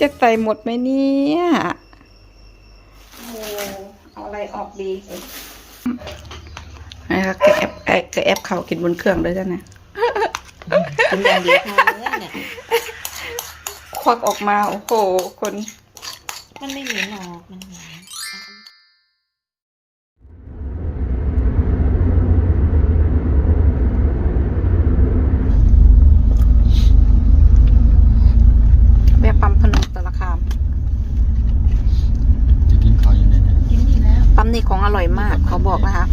จะใส่หมดไหมเนี่ยโอ้เอาอะไรออกดีนะคะแกแอบแอบแกแอบเขากินบนเครื่องด้วยจ้ะเนี่ยกินอย่างเดียวพอเนื้อเนี่ยควักออกมา โอ้โห คน มันไม่เหม็นหรอกมันเหม็น แม่ปั๊มพนมตะละคาม จะกินข้าวยังไงเนี่ย กินดีแล้ว ปั๊มนี่ของอร่อยมากเขาบอกนะคะ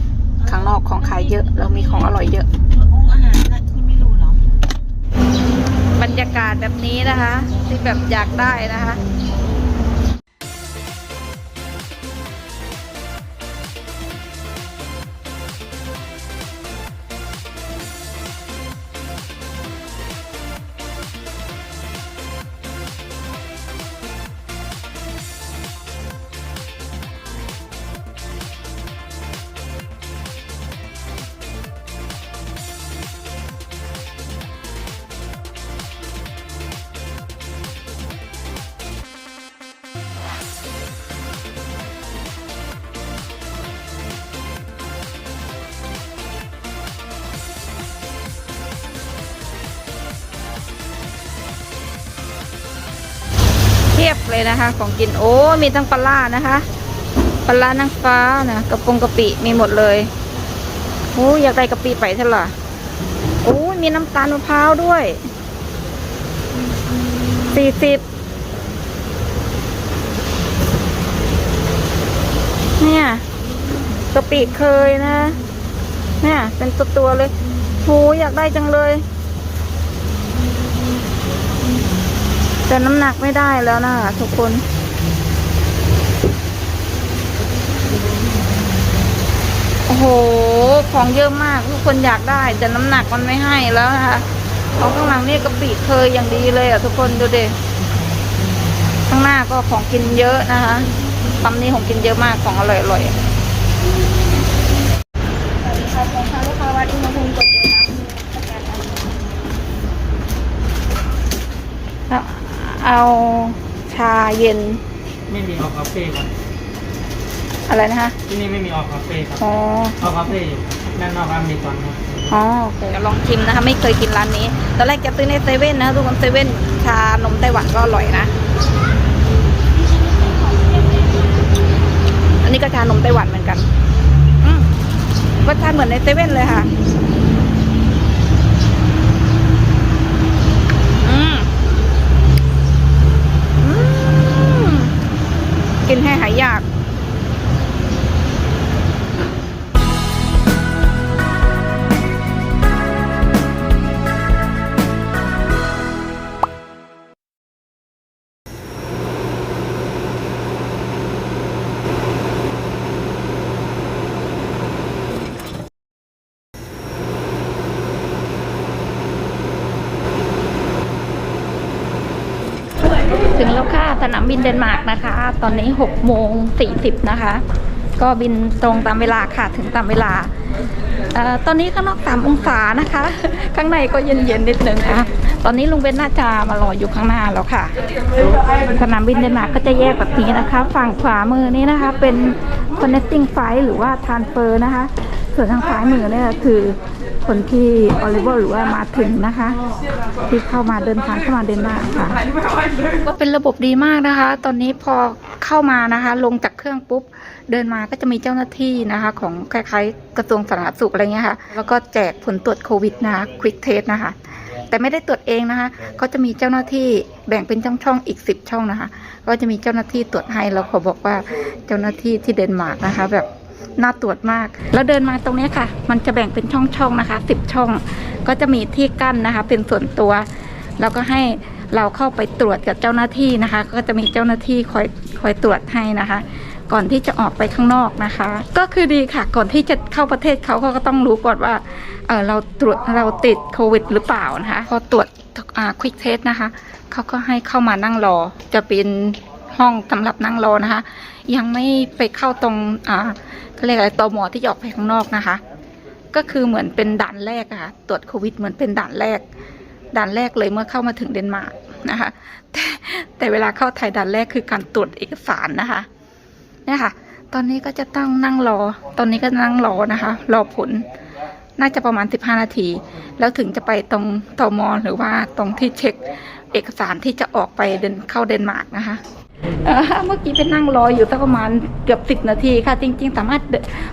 ข้างนอกของขายเยอะ เรามีของอร่อยเยอะ องค์อาหารนะคุณไม่รู้เหรอบ รรยากาศแบบ นะคะ ที่แบบอยากได้นะคะ ยบเลยนะคะ ของกินโอ้มีทั้งปลาร้านะคะปลานางฟ้านะกระปงกะปิมีหมดเลยโอ้อยากได้กะปิไปเท่าไหร่โอ้มีน้ำตาลมะพร้าวด้วยสี่สิบเนี่ยกะปิเคยนะ เนี่ย เป็นตัวตัวเลยโหอยากได้จังเลย แต่น้ำหนักไม่ได้แล้วนะคะทุกคน โอ้โห ของเยอะมากทุกคนอยากได้ แต่น้ำหนักมันไม่ให้แล้วนะคะของข้างหลังนี่กะปิเคยอย่างดีเลยอะทุกคนดูเดิข้างหน้าก็ของกินเยอะนะคะปั๊มนี้ของกินเยอะมากของอร่อยอร่อยอะลูกค้าวัดอุณหภูมิกดเยอะนะแล้ว เอาชาเย็นไม่มีออกคาเฟ่ครับอะไรนะคะที่นี่ไม่มีออกคาเฟ่ครับอ๋อออกคาเฟ่อยู่ด้านนอกร้านมีตอนครับอ๋อโอเคเดี๋ยวลองชิมนะคะ ไม่เคยกินร้านนี้ ตอนแรกจะซื้อในเซเว่นนะทุกคนเซเว่นชานมไต้หวันก็อร่อยนะ อันนี้ก็ชานมไต้หวันเหมือนกัน อืมรสชาติเหมือนในเซเว่นเลยค่ะ นามบินเดนมาร์กนะคะ ตอนนี้6โมง40นะคะ ก็บินตรงตามเวลาค่ะถึงตามเวลาออตอนนี้ข้างนอก3องศานะคะ ข้างในก็เย็นๆนิดนึงค่ะ ตอนนี้ลุงเบนน่าจะมารออยู่ข้างหน้าแล้วค่ะ สนามบินเดนมาร์กก็จะแยกแบบนี้นะคะ ฝั่งขวามือนี้นะคะเป็น connecting flight หรือว่า transfer นะคะ ส่วนทางซ้ายมือเนี่ยคือ คนที่ออลิเวอร์หรือว่ามาถึงนะคะ ที่เข้ามาเดินทางเข้ามาเดนมาร์กค่ะก็เป็นระบบดีมากนะคะ ตอนนี้พอเข้ามานะคะ ลงจากเครื่องปุ๊บ เดินมาก็จะมีเจ้าหน้าที่นะคะ ของคล้ายๆ กระทรวงสาธารณสุขอะไรเงี้ยค่ะ แล้วก็แจกผลตรวจโควิดนะคะควิกเทสนะคะ แต่ไม่ได้ตรวจเองนะคะก็จะมีเจ้าหน้าที่แบ่งเป็นช่องๆอีกสิบช่องนะคะ ก็จะมีเจ้าหน้าที่ตรวจให้แล้วขอบอกว่าเจ้าหน้าที่ที่เดนมาร์กนะคะ แบบ น่าตรวจมาก แล้วเดินมาตรงนี้ค่ะ มันจะแบ่งเป็นช่องๆนะคะสิบช่อง ก็จะมีที่กั้นนะคะ เป็นส่วนตัว แล้วก็ให้เราเข้าไปตรวจกับเจ้าหน้าที่นะคะ ก็จะมีเจ้าหน้าที่คอยคอยตรวจให้นะคะ ก่อนที่จะออกไปข้างนอกนะคะ ก็คือดีค่ะ ก่อนที่จะเข้าประเทศเขาเขาก็ต้องรู้ก่อนว่าเออเราตรวจเราติดโควิด หรือเปล่านะคะ พอตรวจอ่าควิกเทสนะคะเขาก็ให้เข้ามานั่งรอ จะเป็นห้องสำหรับนั่งรอนะคะ ยังไม่ไปเข้าตรงอ่า เขาเรียกอะไรตอมอที่จะออกไปข้างนอกนะคะ ก็คือเหมือนเป็นด่านแรกอะค่ะตรวจโควิดเหมือนเป็นด่านแรก ด่านแรกเลยเมื่อเข้ามาถึงเดนมาร์กนะคะแต่แต่เวลาเข้าไทยด่านแรกคือการตรวจเอกสารนะคะเนี่ยค่ะ ตอนนี้ก็จะต้องนั่งรอ ตอนนี้ก็นั่งรอนะคะ รอผลน่าจะประมาณ 15 นาที แล้วถึงจะไปตรงตอมอหรือว่าตรงที่เช็คเอกสารที่จะออกไปเดินเข้าเดนมาร์กนะคะ เมื่อกี้เป็นนั่งรออยู่สักประมาณเกือบสิบนาทีค่ะ จริง ๆ สามารถ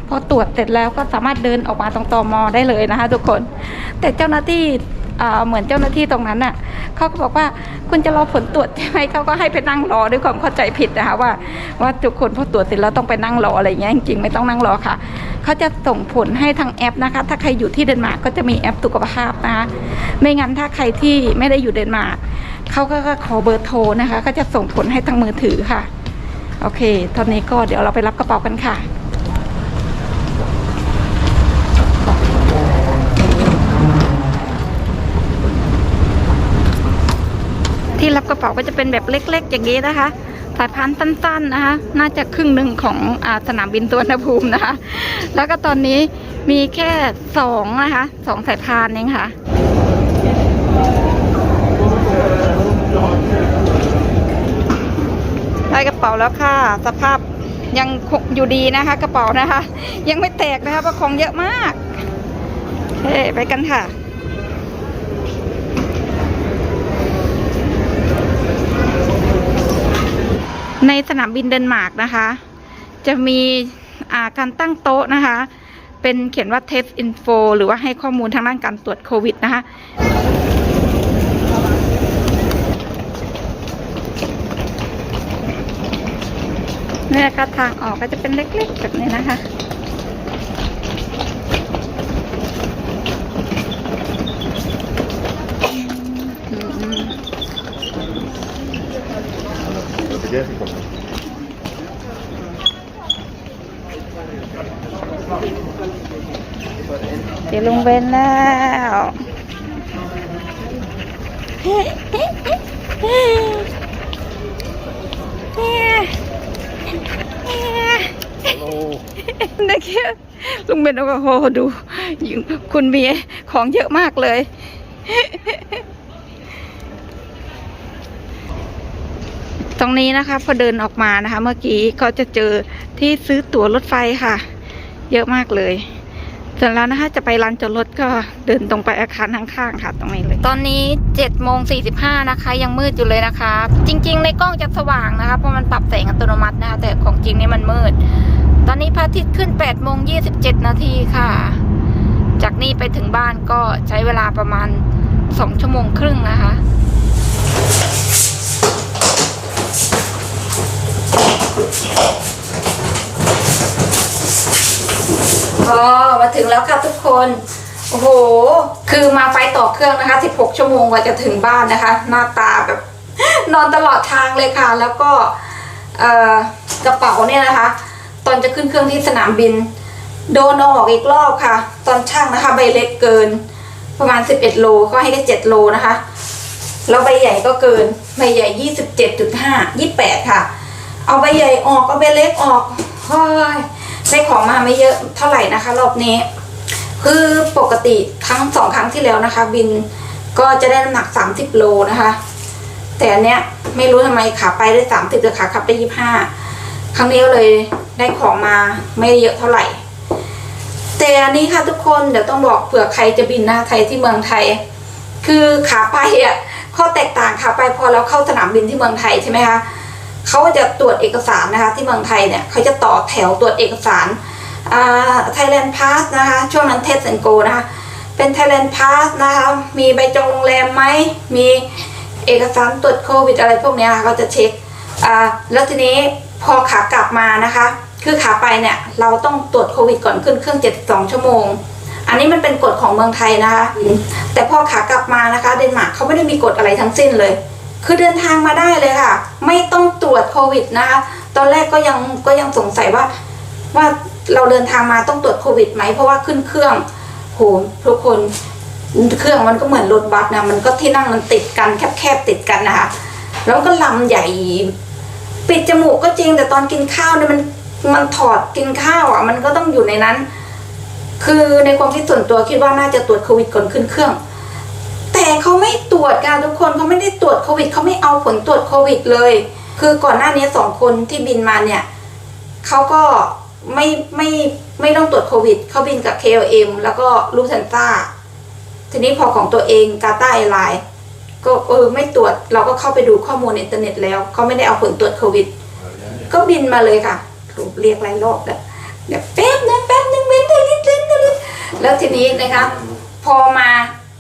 พอตรวจเสร็จแล้วก็สามารถเดินออกมาตรงตอมได้เลยนะคะ ทุกคน แต่เจ้าหน้าที่ เหมือนเจ้าหน้าที่ตรงนั้นน่ะเขาก็บอกว่าคุณจะรอผลตรวจใช่ไหมเขาก็ให้ไปนั่งรอด้วยความเข้าใจผิดนะคะว่าว่าทุกคนพอตรวจเสร็จแล้วต้องไปนั่งรออะไรเงี้ยจริงๆไม่ต้องนั่งรอค่ะเขาจะส่งผลให้ทางแอปนะคะ ถ้าใครอยู่ที่เดนมาร์กก็จะมีแอปสุขภาพนะคะไม่งั้นถ้าใครที่ไม่ได้อยู่เดนมาร์กเขาก็ขอเบอร์โทรนะคะ ก็จะส่งผลให้ทางมือถือค่ะโอเคตอนนี้ก็เดี๋ยวเราไปรับกระเป๋ากันค่ะ ที่รับ กระเป๋าก็จะเป็นแบบเล็ก ๆ อย่างนี้นะคะ สายพานธ์สั้น ๆนะคะ น่าจะครึ่งหนึ่งของอสนามบินตัวนภูมินะคะ แล้วก็ตอนนี้มีแค่สองนะคะสองสายพานเองค่ะได้กระเป๋าแล้วค่ะ สภาพยังคงอยู่ดีนะคะ กระเป๋านะคะ ยังไม่แตกนะคะเพราะของเยอะมากโอเคไปกันค่ะ ในสนามบินเดนมาร์กนะคะ จะมีาการตั้งโต๊ะนะคะ เป็นเขียนว่า test info หรือว่าให้ข้อมูลทางด้านการตรวจโควิดนะคะเนี่ยค่ะทางออกก็จะเป็นเล็กๆแบบนี้นะคะ เดี๋ยวลงเวนแล้วนะเคียลุงเบนโอ้โหดูยิงคุณเมียของเยอะมากเลย รงนี้นะคะ พอเดินออกมานะคะ เมื่อกี้ก็จะเจอที่ซื้อตั๋วรถไฟค่ะ เยอะมากเลยเสร็จแล้วนะคะจะไปร้านจอดรถก็เดินตรงไปอาคารข้างๆค่ะ ตรงนี้เลย ตอนนี้7จ็ดโมงสีนะคะ ยังมืดอยู่เลยนะคะ จริง ๆ ในกล้องจะสว่างนะคะเพราะมันปรับแสงอัตโนมัตินะคะแต่ของจริงนี่มันมืด ตอนนี้พระอาทิตย์ขึ้น8ปดโมงยีนาทีค่ะ จากนี้ไปถึงบ้านก็ใช้เวลาประมาณ 2 ชั่วโมงครึ่งนะคะ อ๋อมาถึงแล้วค่ะทุกคน โอ้โห คือมาไฟต่อเครื่องนะคะ 16 ชั่วโมงกว่าจะถึงบ้านนะคะ หน้าตาแบบ นอนตลอดทางเลยค่ะ แล้วก็กระเป๋าเนี่ยนะคะ ตอนจะขึ้นเครื่องที่สนามบิน โดนอออกอีกรอบค่ะ ตอนช่างนะคะ ใบเล็กเกิน ประมาณ 11 โลก็ให้ได้7โลนะคะ แล้วใบใหญ่ก็เกิน ใบใหญ่ 27.5 28 ค่ะ เอาใบใหญ่ออกเอาใบเล็กออกเฮ้ยได้ของมาไม่เยอะเท่าไหร่นะคะ รอบนี้ คือปกติครั้งสองครั้งที่แล้วนะคะ บินก็จะได้น้ำหนัก30โลนะคะ แต่อันเนี้ยไม่รู้ทำไมขาไปได้30แต่ขากลับได้25ครั้งนี้ก็เลยได้ของมาไม่เยอะเท่าไหร่ แต่อันนี้ค่ะทุกคนเดี๋ยวต้องบอกเผื่อใครจะบินนะไทยที่เมืองไทย คือขาไปอะข้อแตกต่างขาไปพอเราเข้าสนามบินที่เมืองไทยใช่ไหมคะ เขาก็จะตรวจเอกสารนะคะ ที่เมืองไทยเนี่ยเขาจะต่อแถวตรวจเอกสารอ่า Thailand Pass นะคะ ช่วงนั้นเทส and go นะคะ เป็น Thailand Pass นะคะ มีใบจองโรงแรมไหม มีเอกสารตรวจโควิดอะไรพวกเนี้ยค่ะเขาจะเช็คอ่าแล้วทีนี้พอขากลับมานะคะ คือขาไปเนี่ยเราต้องตรวจโควิดก่อนขึ้นเครื่อง 72 ชั่วโมง อันนี้มันเป็นกฎของเมืองไทยนะคะ แต่พอขากลับมานะคะ เดนมาร์กเขาไม่ได้มีกฎอะไรทั้งสิ้นเลย คือเดินทางมาได้เลยค่ะ ไม่ต้องตรวจโควิดนะคะตอนแรกก็ยังก็ยังสงสัยว่า ว่าเราเดินทางมาต้องตรวจโควิดไหมเพราะว่าขึ้นเครื่องโหทุกคนเครื่องมันก็เหมือนรถบัสนะมันก็ที่นั่งมันติดกันแคบๆติดกันนะคะแล้วก็ลำใหญ่ ปิดจมูกก็จริง แต่ตอนกินข้าวเนี่ยมันมันถอดกินข้าวอะ มันก็ต้องอยู่ในนั้น คือในความคิดส่วนตัวคิดว่าน่าจะตรวจโควิดก่อนขึ้นเครื่อง เขาไม่ตรวจกันทุกคนเขาไม่ได้ตรวจโควิดเขาไม่เอาผลตรวจโควิดเลย คือก่อนหน้านี้สองคนที่บินมาเนี่ยเขาก็ไม่ไม่ไม่ต้องตรวจโควิดเขาบินกับ KLM แล้วก็ลูซันต้าทีนี้พอของตัวเองกาตาแอร์ไลน์ก็เออไม่ตรวจเราก็เข้าไปดูข้อมูลในอินเทอร์เน็ตแล้วเขาไม่ได้เอาผลตรวจโควิด ก็บินมาเลยค่ะถูกเรียกหลายรอบแล้วเดี๋ยวแป๊บนึงแป๊บนึงเว้นได้นิดนึงนิดนึงแล้วทีนี้นะคะ พอมา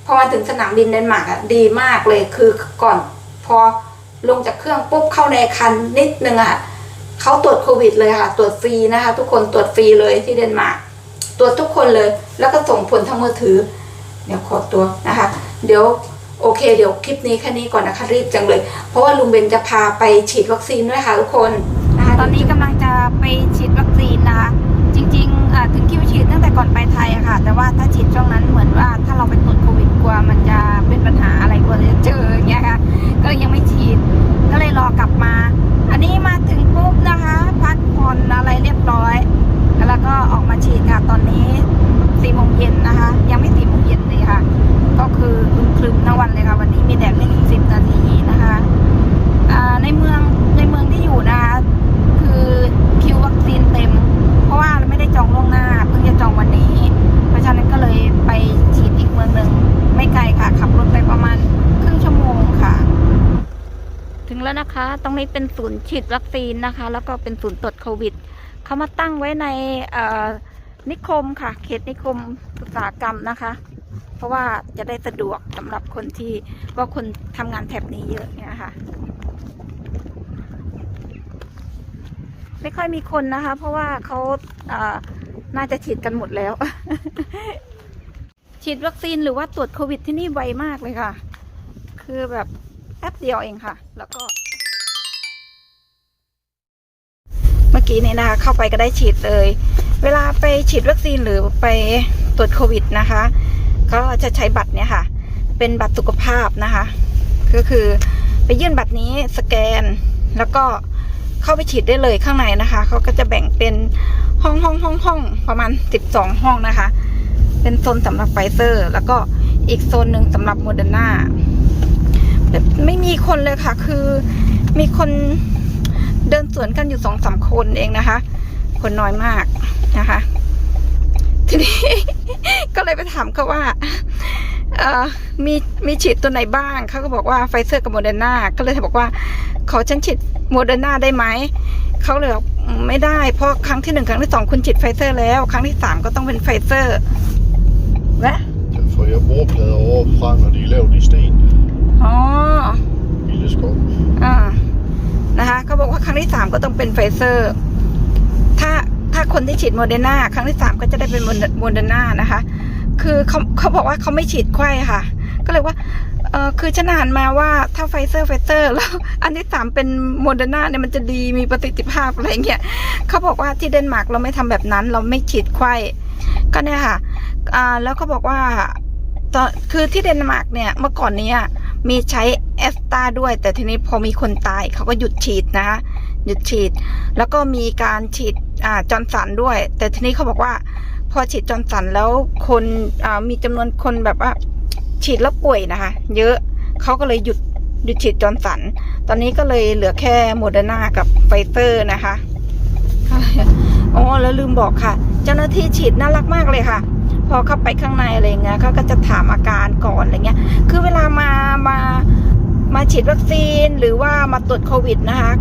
พอมาถึงสนามบินเดนมาร์กอะดีมากเลยคือก่อนพอลงจากเครื่องปุ๊บเข้าในคันนิดนึงอะเขาตรวจโควิดเลยค่ะ ตรวจฟรีนะคะ ทุกคนตรวจฟรีเลยที่เดนมาร์กตรวจทุกคนเลย แล้วก็ส่งผลทางมือถือ เดี๋ยวขอตัวนะคะ เดี๋ยวโอเค เดี๋ยวคลิปนี้แค่นี้ก่อนนะคะรีบจังเลย เพราะว่าลุงเบนจะพาไปฉีดวัคซีนด้วยค่ะทุกคนนะคะตอนนี้ก แต่ว่าถ้าฉีดช่วงนั้นเหมือนว่าถ้าเราไปตรวจโควิดกลัวมันจะเป็นปัญหาอะไรกลัวจะเจออย่างเงี้ยค่ะ ก็เลยยังไม่ฉีด ก็เลยรอกลับมา อันนี้มาถึงปุ๊บนะคะ พักผ่อนอะไรเรียบร้อย แล้วก็ออกมาฉีดค่ะตอนนี้สี่โมงเย็นนะคะ ยังไม่สี่โมงเย็นเลยค่ะ รงนี้เป็นศูนย์ฉีดวัคซีนนะคะ แล้วก็เป็นศูนย์ตรวจโควิด เขามาตั้งไว้ในนิคมค่ะ เขตนิคมอุตสาหกรรมนะคะ เพราะว่าจะได้สะดวกสำหรับคนที่ว่าคนทำงานแถบนี้เยอะเนี่ยค่ะ ไม่ค่อยมีคนนะคะ เพราะว่าเขาเอ่อน่าจะฉีดกันหมดแล้ว ฉีดวัคซีนหรือว่าตรวจโควิดที่นี่ไวมากเลยค่ะ คือแบบแป๊บเดียวเองค่ะ แล้วก็ อกี้นี้นะคะเข้าไปก็ได้ฉีดเลย เวลาไปฉีดวัคซีนหรือไปตรวจโควิดนะคะ ก็จะใช้บัตรเนี่ยค่ะ เป็นบัตรสุขภาพนะคะ ก็คือไปยื่นบัตรนี้สแกนแล้วก็เข้าไปฉีดได้เลยข้างในนะคะเขาก็จะแบ่งเป็นห้องห้องห้องห้องประมาณ 12 ห้องนะคะ เป็นโซนสำหรับไฟเซอร์ แล้วก็อีกโซนหนึ่งสำหรับโมเดอร์นาไม่มีคนเลยค่ะ คือมีคน เดินสวนกันอยู่สองสามคนเองนะคะ คนน้อยมากนะคะ ทีนี้ก็เลยไปถามเขาว่าเอ่อมีมีฉีดตัวไหนบ้างเขาก็บอกว่าไฟเซอร์กับโมเดอร์นาก็เลยบอกว่า ขอฉันฉีดโมเดอร์นาได้ไหมเขาเลยบอกอืมไม่ได้ เพราะครั้งที่หนึ่งครั้งที่สองคุณฉีดไฟเซอร์แล้ว ครั้งที่สามก็ต้องเป็นไฟเซอร์และ Den får jeg bordplader over fra, når de er lavet i sten. อ๋อ Billeskov. อ่า นะคะเขาบอกว่าครั้งที่สามก็ต้องเป็นไฟเซอร์ถ้าถ้าคนที่ฉีดโมเดอร์นาครั้งที่สามก็จะได้เป็นโมเดอร์นานะคะ คือเขาเขาบอกว่าเขาไม่ฉีดไข้ค่ะ ก็เลยว่าเออคือฉันอ่านมาว่าถ้าไฟเซอร์ไฟเซอร์แล้วอันที่สามเป็นโมเดอร์นาเนี่ยมันจะดีมีประสิทธิภาพอะไรเงี้ยเขาบอกว่าที่เดนมาร์กเราไม่ทำแบบนั้น เราไม่ฉีดไข้ก็เนี่ยค่ะอ่าแล้วเขาบอกว่าตอนคือที่เดนมาร์กเนี่ยเมื่อก่อนเนี้ย มีใช้แอสตาด้วย แต่ทีนี้พอมีคนตายเขาก็หยุดฉีดนะคะหยุดฉีด แล้วก็มีการฉีดอ่าจอร์นสันด้วย แต่ทีนี้เขาบอกว่า พอฉีดจอร์นสันแล้วคนอ่ามีจำนวนคนแบบว่า ฉีดแล้วป่วยนะคะ เยอะเขาก็เลยหยุดหยุดฉีดจอร์นสัน ตอนนี้ก็เลยเหลือแค่โมเดอร์นากับไฟเซอร์นะคะอ๋อแล้วลืมบอกค่ะ เจ้าหน้าที่ฉีดน่ารักมากเลยค่ะ พอเข้าไปข้างในอะไรเงี้ยเขาก็จะถามอาการก่อนอะไรเงี้ย คือเวลามามามาฉีดวัคซีนหรือว่ามาตรวจโควิดนะคะ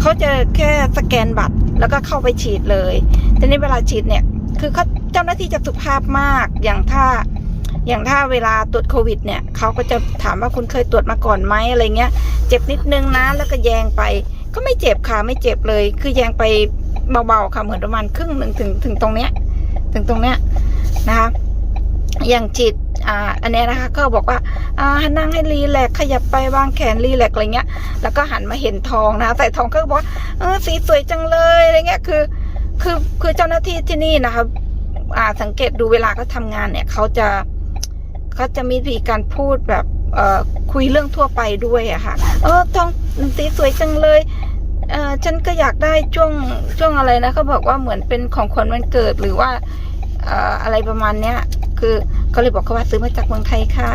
เขาจะแค่สแกนบัตรแล้วก็เข้าไปฉีดเลยทีนี้เวลาฉีดเนี่ย คือเขาเจ้าหน้าที่จะสุภาพมากอย่างถ้าอย่างถ้าเวลาตรวจโควิดเนี่ยเขาก็จะถามว่าคุณเคยตรวจมาก่อนไหมอะไรเงี้ย เจ็บนิดนึงนะ แล้วก็แยงไป ก็ไม่เจ็บค่ะไม่เจ็บเลย คือแยงไปเบาๆค่ะเหมือนประมาณครึ่งหนึ่งถึงถึงตรงเนี้ย ถึงตรงเนี้ย นะคะอย่างจิตอ่าอันนี้นะคะก็บอกว่าอ่านั่งให้รีแลกขยับไปวางแขนรีแลกอะไรเงี้ย แล้วก็หันมาเห็นทองนะคะใส่ทองก็บอกว่าเออสีสวยจังเลยอะไรเงี้ยคือคือคือเจ้าหน้าที่ที่นี่นะคะอ่าสังเกตดูเวลาเขาทำงานเนี่ยเขาจะเขาจะมีวิธีการพูดแบบเอ่อคุยเรื่องทั่วไปด้วยอะค่ะ เออทองสีสวยจังเลยเออฉันก็อยากได้ช่วงช่วงอะไรนะเขาบอกว่าเหมือนเป็นของขวัญวันเกิดหรือว่า อะไรประมาณเนี้ย คือก็เลยบอกเขาว่าซื้อมาจากเมืองไทยค่ะ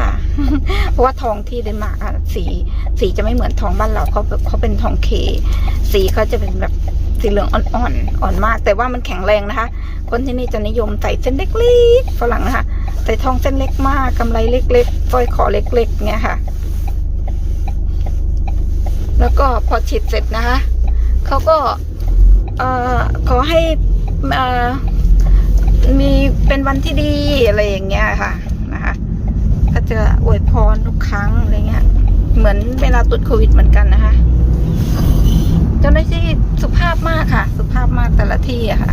เพราะว่าทองที่เดนมาร์กอะสีสีจะไม่เหมือนทองบ้านเราเขาเขาเป็นทองเค สีเขาจะเป็นแบบสีเหลืองอ่อนๆอ่อนมาก แต่ว่ามันแข็งแรงนะคะ คนที่นี่จะนิยมใส่เส้นเล็กๆฝรั่งนะคะใส่ทองเส้นเล็กมากกำไรเล็กๆสร้อยคอเล็กๆเนี่ยค่ะ แล้วก็พอฉีดเสร็จนะคะเขาก็เอ่อขอให้อ่อ มีเป็นวันที่ดีอะไรอย่างเงี้ยค่ะนะคะ ก็จะอวยพรทุกครั้งอะไรเงี้ย เหมือนเวลาตรวจโควิดเหมือนกันนะคะ เจ้าหน้าที่สุภาพมากค่ะ สุภาพมากแต่ละที่อะค่ะ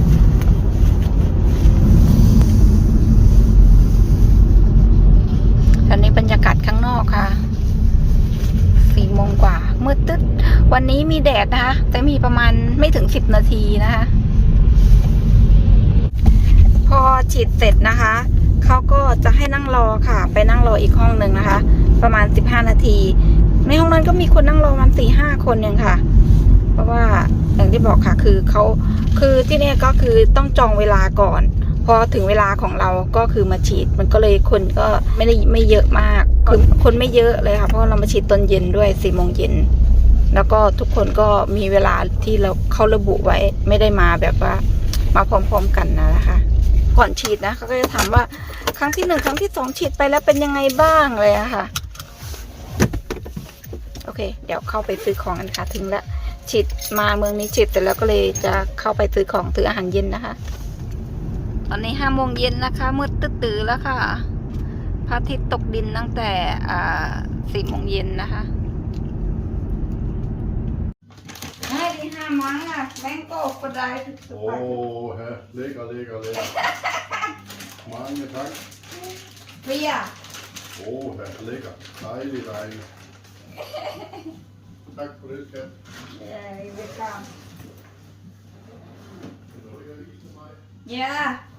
ตอนนี้บรรยากาศข้างนอกค่ะสี่โมงกว่ามืดตึ๊ด วันนี้มีแดดนะคะ แต่มีประมาณไม่ถึงสิบนาทีนะคะ พอฉีดเสร็จนะคะเขาก็จะให้นั่งรอค่ะ ไปนั่งรออีกห้องหนึ่งนะคะ ประมาณสิบห้านาที ในห้องนั้นก็มีคนนั่งรอประมาณสี่ห้าคนเองค่ะ เพราะว่าอย่างที่บอกค่ะคือเขาคือที่นี่ก็คือต้องจองเวลาก่อน พอถึงเวลาของเราก็คือมาฉีดมันก็เลยคนก็ไม่ได้ไม่เยอะมากคือคนไม่เยอะเลยค่ะ เพราะเรามาฉีดตอนเย็นด้วยสี่โมงเย็นแล้วก็ทุกคนก็มีเวลาที่เราเขาระบุไว้ไม่ได้มาแบบว่ามาพร้อมๆกันนะนะคะ ก่อนฉีดนะเขาก็จะถามว่า ครั้งที่หนึ่งครั้งที่สองฉีดไปแล้วเป็นยังไงบ้างเลยอะค่ะ โอเค เดี๋ยวเข้าไปซื้อของกันค่ะถึงแล้วฉีดมาเมืองนี้ฉีดเสร็จแล้วก็เลยจะเข้าไปซื้อของซื้ออาหารเย็นนะคะ ตอนนี้ห้าโมงเย็นนะคะมืดตื้อแล้วค่ะพระอาทิตย์ตกดินตั้งแต่สี่โมงเย็นนะคะให้ดีห้ามังอะแมง โก้ก็ได้ Åh, her. Lækker, lækker, lækker. Mange tak. เบียร์ Åh, her. Lækker. Dejligt, dejligt. Tak for det, skat. เย้เ